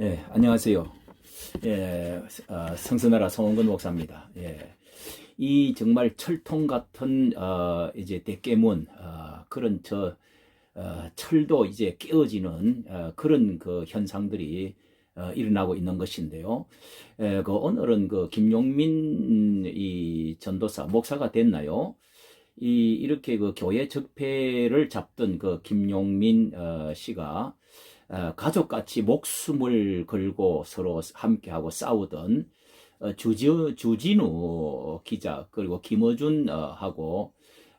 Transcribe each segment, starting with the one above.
예, 안녕하세요. 예, 어, 성선나라 성원근 목사입니다. 예, 이 정말 철통 같은 어, 이제 대깨문 어, 그런 저 어, 철도 이제 깨어지는 어, 그런 그 현상들이 어, 일어나고 있는 것인데요. 에, 그 오늘은 그 김용민 이 전도사 목사가 됐나요? 이 이렇게 그 교회 적폐를 잡던 그 김용민 어, 씨가 어, 가족같이 목숨을 걸고 서로 함께하고 싸우던 어, 주지, 주진우 기자 그리고 김어준 어, 하고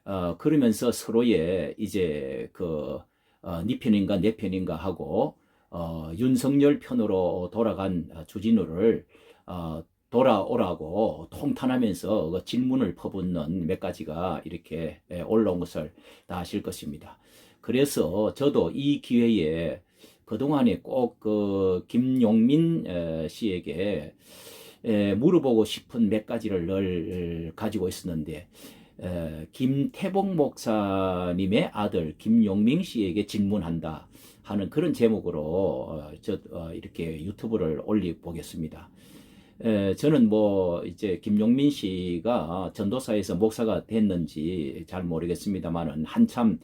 어, 그러면서 서로의 이제 그 어, 네 편인가 내 편인가 하고 어, 윤석열 편으로 돌아간 어, 주진우를 어, 돌아오라고 통탄하면서 그 질문을 퍼붓는 몇 가지가 이렇게 예, 올라온 것을 다 아실 것입니다. 그래서 저도 이 기회에 그동안에 꼭 그 김용민 에, 씨에게 에, 물어보고 싶은 몇 가지를 늘 가지고 있었는데 에, 김태복 목사님의 아들 김용민 씨에게 질문한다 하는 그런 제목으로 어, 저 어, 이렇게 유튜브를 올려 보겠습니다. 에, 저는 뭐 이제 김용민 씨가 전도사에서 목사가 됐는지 잘 모르겠습니다만은 한참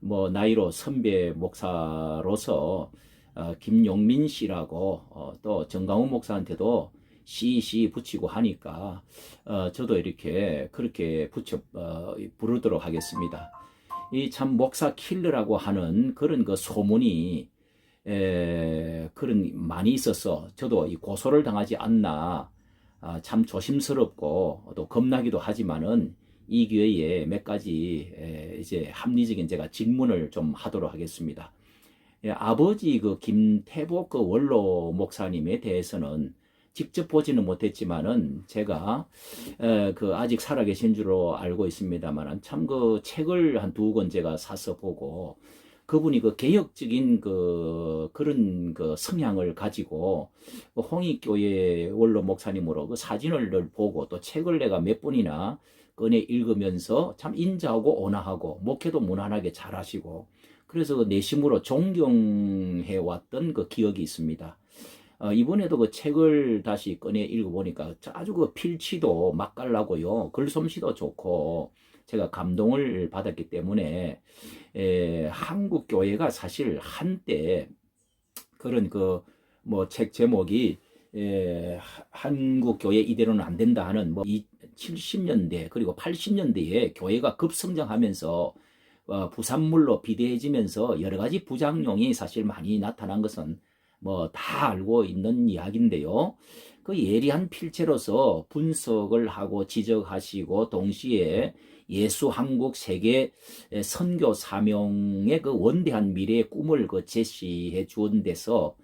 뭐 나이로 선배 목사로서 어, 김용민 씨라고 어, 또 정강훈 목사한테도 씨씨 붙이고 하니까 어, 저도 이렇게 그렇게 붙여 어, 부르도록 하겠습니다. 이 참 목사 킬러라고 하는 그런 그 소문이 에, 그런 많이 있어서 저도 이 고소를 당하지 않나 아, 참 조심스럽고 또 겁나기도 하지만은 이 기회에 몇 가지 에, 이제 합리적인 제가 질문을 좀 하도록 하겠습니다. 예, 아버지 그 김태복 그 원로 목사님에 대해서는 직접 보지는 못했지만은 제가 에, 그 아직 살아계신 줄로 알고 있습니다만은 참 그 책을 한 두 권 제가 사서 보고 그분이 그 개혁적인 그 그런 그 성향을 가지고 그 홍익교회 원로 목사님으로 그 사진을 늘 보고 또 책을 내가 몇 번이나 꺼내 읽으면서 참 인자하고 온화하고 목회도 무난하게 잘하시고 그래서 그 내심으로 존경해 왔던 그 기억이 있습니다. 어, 이번에도 그 책을 다시 꺼내 읽어보니까 아주 그 필치도 맛깔나고요. 글솜씨도 좋고 제가 감동을 받았기 때문에 에, 한국 교회가 사실 한때 그런 그 뭐 책 제목이 에, 한국 교회 이대로는 안 된다 하는 뭐 70년대 그리고 80년대에 교회가 급성장하면서 어, 부산물로 비대해지면서 여러 가지 부작용이 사실 많이 나타난 것은 뭐 다 알고 있는 이야기인데요. 그 예리한 필체로서 분석을 하고 지적하시고 동시에 예수 한국 세계 선교 사명의 그 원대한 미래의 꿈을 그 제시해 주은 데서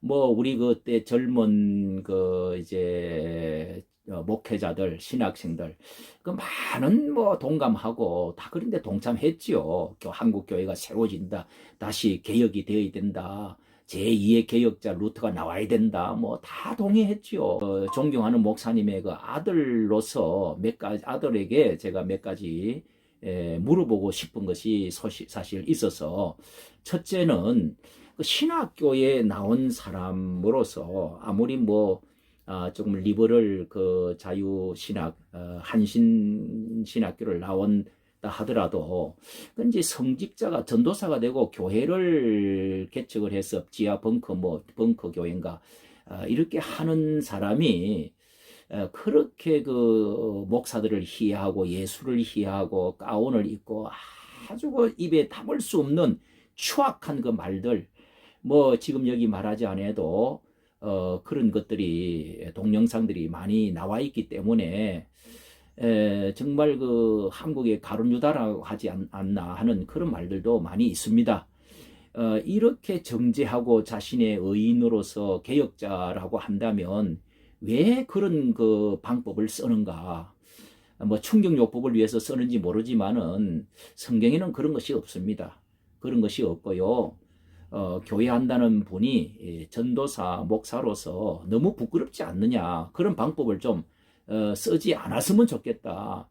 뭐 우리 그때 젊은 그 이제 어, 목회자들, 신학생들, 그 많은 뭐 동감하고 다 그런데 동참했지요. 한국 교회가 세워진다. 다시 개혁이 되어야 된다. 제2의 개혁자 루트가 나와야 된다. 뭐 다 동의했지요. 어, 존경하는 목사님의 그 아들로서 몇 가지, 아들에게 제가 몇 가지 에, 물어보고 싶은 것이 소시, 사실 있어서 첫째는 그 신학교에 나온 사람으로서 아무리 뭐 아, 조금 리버럴 그 자유 신학 어, 한신 신학교를 나온 다 하더라도 그런지 성직자가 전도사가 되고 교회를 개척을 해서 지하 벙커 뭐 벙커 교회인가 아, 이렇게 하는 사람이 어, 그렇게 그 목사들을 희애하고 예수를 희애하고 가운을 입고 아주 그 입에 담을 수 없는 추악한 그 말들 뭐 지금 여기 말하지 않아도 어, 그런 것들이 동영상들이 많이 나와 있기 때문에 에, 정말 그 한국의 가룟유다라고 하지 않, 나 하는 그런 말들도 많이 있습니다. 어, 이렇게 정제하고 자신의 의인으로서 개혁자라고 한다면 왜 그런 그 방법을 쓰는가? 뭐 충격요법을 위해서 쓰는지 모르지만은 성경에는 그런 것이 없습니다. 그런 것이 없고요. 어, 교회한다는 분이 예, 전도사, 목사로서 너무 부끄럽지 않느냐. 그런 방법을 좀 어, 쓰지 않았으면 좋겠다.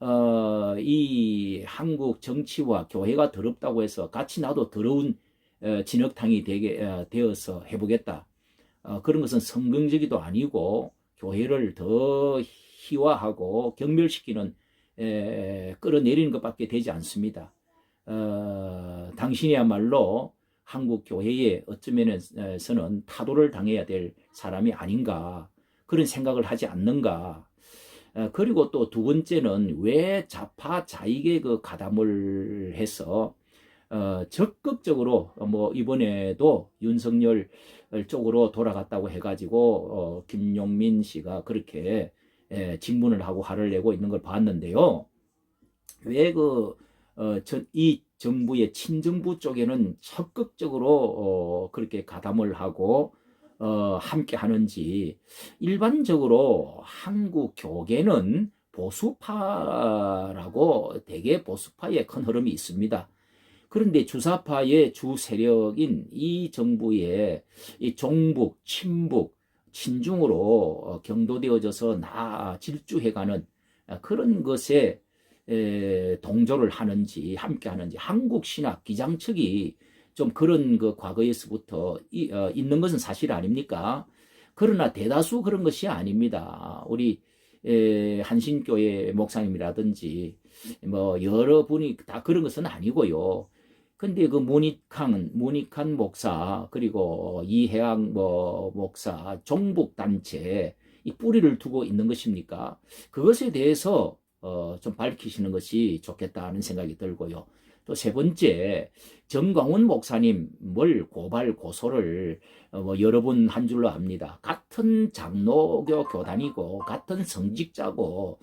어, 이 한국 정치와 교회가 더럽다고 해서 같이 나도 더러운 어, 진흙탕이 되게 어, 되어서 해보겠다. 어, 그런 것은 성경적이도 아니고 교회를 더 희화하고 경멸시키는 에, 끌어내리는 것밖에 되지 않습니다. 어, 당신이야말로 한국 교회에 어쩌면서는 타도를 당해야 될 사람이 아닌가 그런 생각을 하지 않는가. 어, 그리고 또 두 번째는 왜 좌파 좌익에 그 가담을 해서 어, 적극적으로 뭐 이번에도 윤석열 쪽으로 돌아갔다고 해가지고 어, 김용민 씨가 그렇게 예, 진문을 하고 화를 내고 있는 걸 봤는데요. 왜그 어, 이 정부의 친정부 쪽에는 적극적으로 어, 그렇게 가담을 하고 어, 함께 하는지 일반적으로 한국 교계는 보수파라고 대개 보수파의 큰 흐름이 있습니다. 그런데 주사파의 주 세력인 이 정부의 이 종북, 친북, 친중으로 어, 경도되어져서 나 질주해가는 그런 것에 동조를 하는지 함께 하는지 한국 신학 기장 측이 좀 그런 그 과거에서부터 이, 어, 있는 것은 사실 아닙니까? 그러나 대다수 그런 것이 아닙니다. 우리 에, 한신교회 목사님이라든지 뭐 여러분이 다 그런 것은 아니고요. 근데 그 모닉한 모닉한 목사 그리고 이해양 뭐 목사 종북 단체 이 뿌리를 두고 있는 것입니까? 그것에 대해서 어, 좀 밝히시는 것이 좋겠다는 생각이 들고요. 또 세 번째, 정광훈 목사님을 고발, 고소를 어, 뭐 여러 번 한 줄로 압니다. 같은 장로교 교단이고, 같은 성직자고,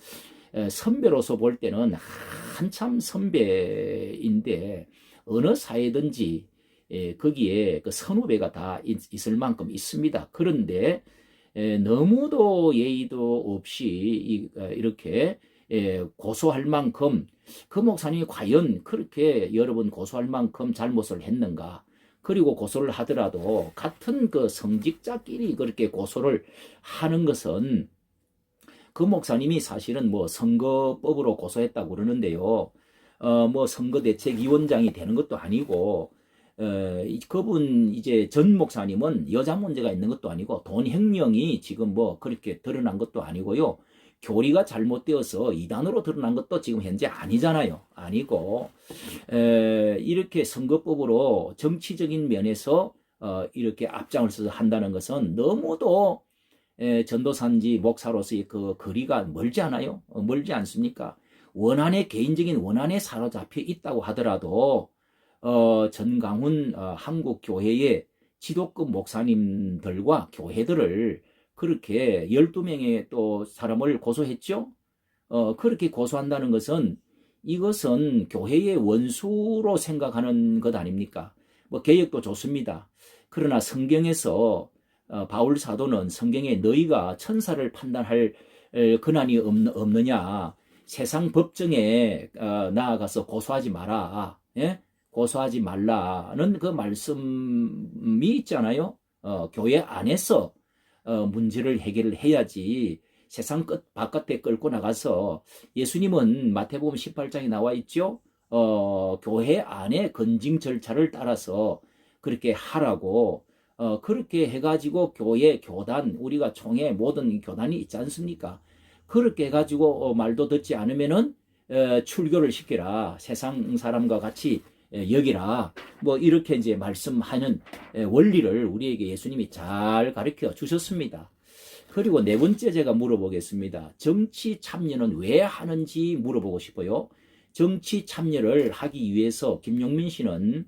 에, 선배로서 볼 때는 한참 선배인데, 어느 사회든지 에, 거기에 그 선후배가 다 있, 을 만큼 있습니다. 그런데 에, 너무도 예의도 없이 이, 어, 이렇게 예, 고소할 만큼 그 목사님이 과연 그렇게 여러 번 고소할 만큼 잘못을 했는가? 그리고 고소를 하더라도 같은 그 성직자끼리 그렇게 고소를 하는 것은 그 목사님이 사실은 뭐 선거법으로 고소했다고 그러는데요. 어, 뭐 선거대책위원장이 되는 것도 아니고, 어, 그분 이제 전 목사님은 여자 문제가 있는 것도 아니고 돈 횡령이 지금 뭐 그렇게 드러난 것도 아니고요. 교리가 잘못되어서 이단으로 드러난 것도 지금 현재 아니잖아요. 아니고 에, 이렇게 선거법으로 정치적인 면에서 어, 이렇게 앞장을 서서 한다는 것은 너무도 에, 전도사인지 목사로서의 그 거리가 멀지 않아요? 어, 멀지 않습니까? 원한의 개인적인 원한에 사로잡혀 있다고 하더라도 어, 전강훈 어, 한국 교회의 지도급 목사님들과 교회들을 그렇게 12명의 또 사람을 고소했죠. 어, 그렇게 고소한다는 것은 이것은 교회의 원수로 생각하는 것 아닙니까? 뭐 개혁도 좋습니다. 그러나 성경에서 어, 바울 사도는 성경에 너희가 천사를 판단할 근한이 없느, 냐 세상 법정에 어, 나아가서 고소하지 마라. 예? 고소하지 말라는 그 말씀이 있잖아요. 어, 교회 안에서 어, 문제를 해결을 해야지 세상 끝 바깥에 끌고 나가서 예수님은 마태복음 18장에 나와 있죠. 어, 교회 안에 건징 절차를 따라서 그렇게 하라고 어, 그렇게 해가지고 교회 교단 우리가 총회 모든 교단이 있지 않습니까? 그렇게 해가지고 어, 말도 듣지 않으면은 어, 출교를 시키라 세상 사람과 같이 예, 여기라 뭐 이렇게 이제 말씀하는 예, 원리를 우리에게 예수님이 잘 가르쳐 주셨습니다. 그리고 네 번째 제가 물어보겠습니다. 정치 참여는 왜 하는지 물어보고 싶어요. 정치 참여를 하기 위해서 김용민 씨는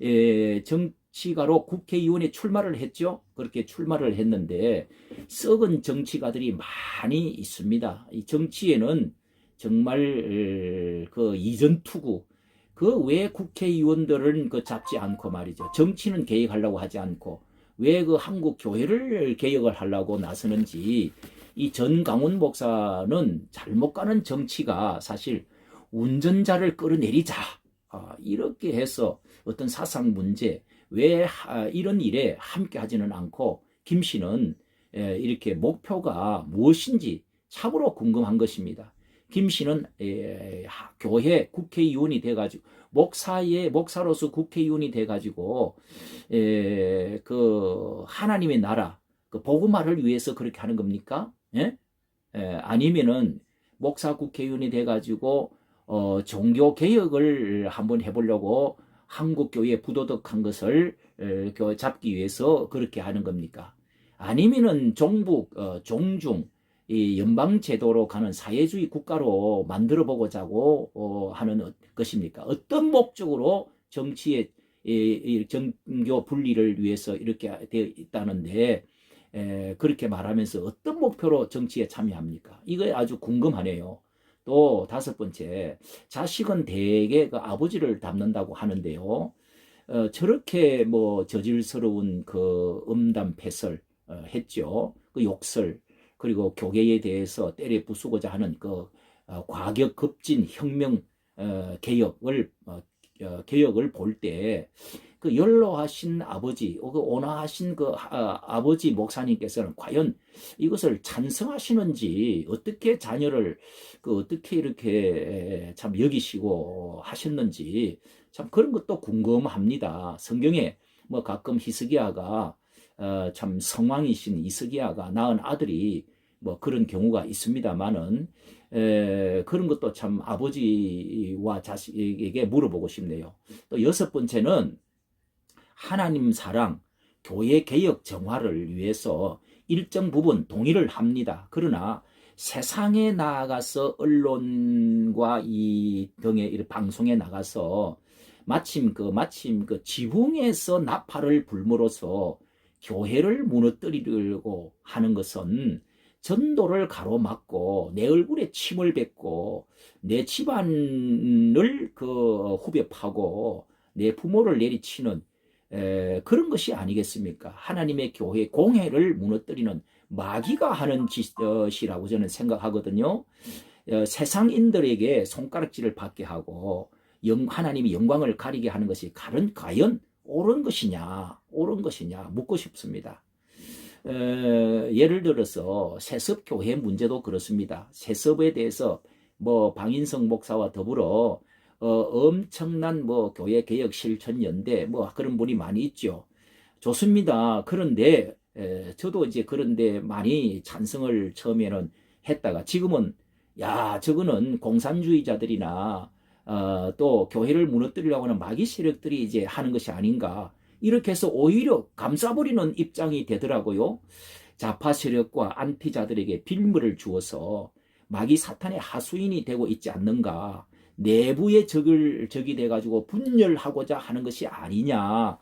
예, 정치가로 국회의원에 출마를 했죠. 그렇게 출마를 했는데 썩은 정치가들이 많이 있습니다. 이 정치에는 정말 그 이전 투구 그 왜 국회의원들은 그 잡지 않고 말이죠. 정치는 개혁하려고 하지 않고 왜 그 한국 교회를 개혁을 하려고 나서는지 이 전강훈 목사는 잘못 가는 정치가 사실 운전자를 끌어내리자 아, 이렇게 해서 어떤 사상 문제 왜 이런 일에 함께 하지는 않고 김 씨는 이렇게 목표가 무엇인지 참으로 궁금한 것입니다. 김 씨는 에, 교회 국회의원이 돼가지고 목사의 목사로서 국회의원이 돼가지고 에, 그 하나님의 나라 그 복음화를 위해서 그렇게 하는 겁니까? 예? 예, 아니면은 목사 국회의원이 돼가지고 어, 종교 개혁을 한번 해보려고 한국 교회 부도덕한 것을 에, 그 잡기 위해서 그렇게 하는 겁니까? 아니면은 종북, 어, 종중, 이 연방 제도로 가는 사회주의 국가로 만들어 보고자고 어, 하는 어- 것입니까? 어떤 목적으로 정치의 이, 이 정교 분리를 위해서 이렇게 되어 있다는데 에, 그렇게 말하면서 어떤 목표로 정치에 참여합니까? 이거 아주 궁금하네요. 또 다섯 번째, 자식은 대개 그 아버지를 닮는다고 하는데요. 어, 저렇게 뭐 저질스러운 그 음담 패설 어, 했죠. 그 욕설 그리고 교계에 대해서 때려 부수고자 하는 그 어, 과격 급진 혁명 어, 개혁을 어, 어, 개혁을 볼 때 그 연로하신 아버지, 어, 그 온화하신 그 아, 아버지 목사님께서는 과연 이것을 찬성하시는지 어떻게 자녀를 그 어떻게 이렇게 참 여기시고 하셨는지 참 그런 것도 궁금합니다. 성경에 뭐 가끔 히스기야가 어, 참 성왕이신 이스기야가 낳은 아들이 뭐 그런 경우가 있습니다만은 에, 그런 것도 참 아버지와 자식에게 물어보고 싶네요. 또 여섯 번째는 하나님 사랑, 교회 개혁 정화를 위해서 일정 부분 동의를 합니다. 그러나 세상에 나가서 언론과 이 등의 이 방송에 나가서 마침 그 마침 그 지붕에서 나팔을 불므로써 교회를 무너뜨리려고 하는 것은 전도를 가로막고 내 얼굴에 침을 뱉고 내 집안을 그 후벼 파고 내 부모를 내리치는 에, 그런 것이 아니겠습니까? 하나님의 교회 공회를 무너뜨리는 마귀가 하는 짓이라고 저는 생각하거든요. 어, 세상인들에게 손가락질을 받게 하고 영, 하나님이 영광을 가리게 하는 것이 가른, 과연 옳은 것이냐, 옳은 것이냐 묻고 싶습니다. 어, 예를 들어서 세습교회 문제도 그렇습니다. 세습에 대해서 뭐 방인성 목사와 더불어 어, 엄청난 뭐 교회 개혁 실천 연대 뭐 그런 분이 많이 있죠. 좋습니다. 그런데 에, 저도 이제 그런데 많이 찬성을 처음에는 했다가 지금은 야 저거는 공산주의자들이나 어, 또 교회를 무너뜨리려고 하는 마귀 세력들이 이제 하는 것이 아닌가 이렇게 해서 오히려 감싸버리는 입장이 되더라고요. 좌파 세력과 안티자들에게 빌물을 주어서 마귀 사탄의 하수인이 되고 있지 않는가. 내부의 적을 적이 돼가지고 분열하고자 하는 것이 아니냐.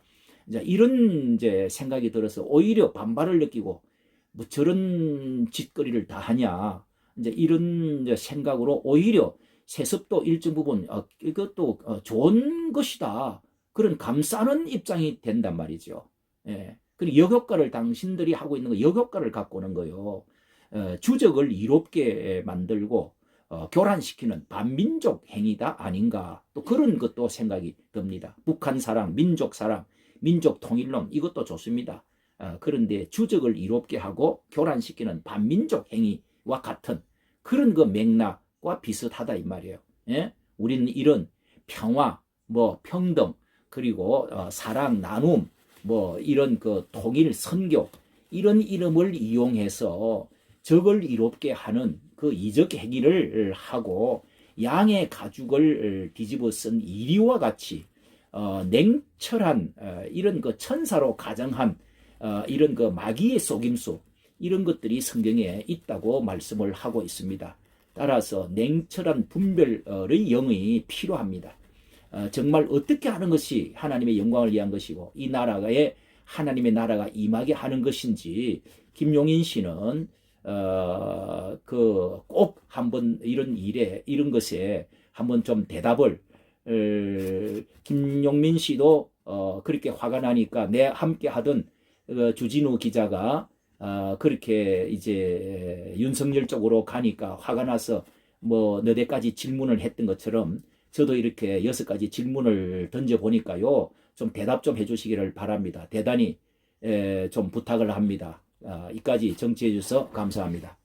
이제 이런 이제 생각이 들어서 오히려 반발을 느끼고 뭐 저런 짓거리를 다 하냐. 이제 이런 이제 생각으로 오히려 세습도 일정 부분 어, 이것도 어, 좋은 것이다. 그런 감싸는 입장이 된단 말이죠. 예. 그리고 역효과를 당신들이 하고 있는 거 역효과를 갖고 오는 거요. 어, 주적을 이롭게 만들고 어, 교란시키는 반민족 행위다 아닌가 또 그런 것도 생각이 듭니다. 북한 사랑, 민족 사랑, 민족 통일론 이것도 좋습니다. 어, 그런데 주적을 이롭게 하고 교란시키는 반민족 행위와 같은 그런 그 맥락 과 비슷하다 이 말이에요. 예? 우리는 이런 평화, 뭐 평등 그리고 어, 사랑, 나눔 뭐 이런 그 통일 선교 이런 이름을 이용해서 적을 이롭게 하는 그 이적 행위를 하고 양의 가죽을 뒤집어 쓴 이리와 같이 어, 냉철한 어, 이런 그 천사로 가정한 어, 이런 그 마귀의 속임수 이런 것들이 성경에 있다고 말씀을 하고 있습니다. 따라서 냉철한 분별의 영이 필요합니다. 어, 정말 어떻게 하는 것이 하나님의 영광을 위한 것이고 이 나라에 하나님의 나라가 임하게 하는 것인지 김용인 씨는 어, 그 꼭 한번 이런 일에 이런 것에 한번 좀 대답을 어, 김용민 씨도 어, 그렇게 화가 나니까 내 함께 하던 어, 주진우 기자가 어, 그렇게 이제 윤석열 쪽으로 가니까 화가 나서 뭐 너네까지 질문을 했던 것처럼 저도 이렇게 여섯 가지 질문을 던져 보니까요 좀 대답 좀 해주시기를 바랍니다. 대단히 에, 좀 부탁을 합니다. 아, 이까지 정치해 주셔서 감사합니다.